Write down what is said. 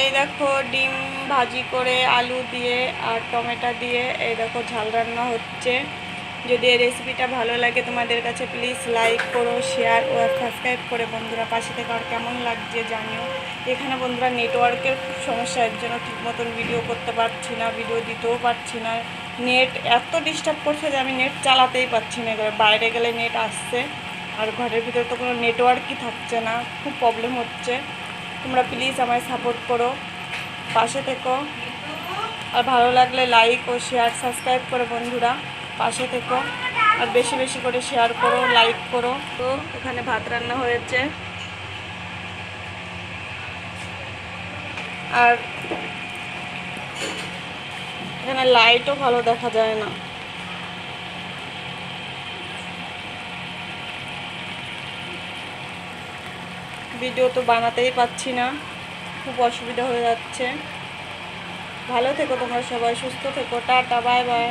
এই দেখো ডিম ভাজি করে আলু দিয়ে আর টমেটো দিয়ে এই দেখো ঝাল রান্না হচ্ছে। যদি এই রেসিপিটা ভালো লাগে তোমাদের কাছে প্লিজ লাইক করো শেয়ার ও সাবস্ক্রাইব করে বন্ধুরা পাশে থেকে আর কেমন লাগছে জানিও। এখানে বন্ধুরা নেটওয়ার্কের খুব সমস্যা, এর জন্য ঠিক মতন ভিডিও করতে পারছি না ভিডিও দিতেও পারছি না। নেট এত ডিস্টার্ব করছে যে আমি নেট চালাতেই পারছি না এবার বাইরে গেলে নেট আসছে। আর ঘরের ভিতরে তো কোনো নেটওয়ার্কই থাকছে না, খুব প্রবলেম হচ্ছে। তোমরা প্লিজ আমায় সাপোর্ট করো। পাশে থেকো। আর ভালো লাগলে লাইক ও শেয়ার সাবস্ক্রাইব করো বন্ধুরা। পাশে থেকো। আর বেশি বেশি করে শেয়ার করো লাইক করো। তো এখানে ভাত রান্না হয়েছে। আর এখানে লাইটও ভালো দেখা যায় না। ভিডিও তো বানাতেই পাচ্ছি না। খুব অসুবিধা হয়ে যাচ্ছে। ভালো থেকো তোমরা সবাই, সুস্থ থেকো। Tata, bye bye.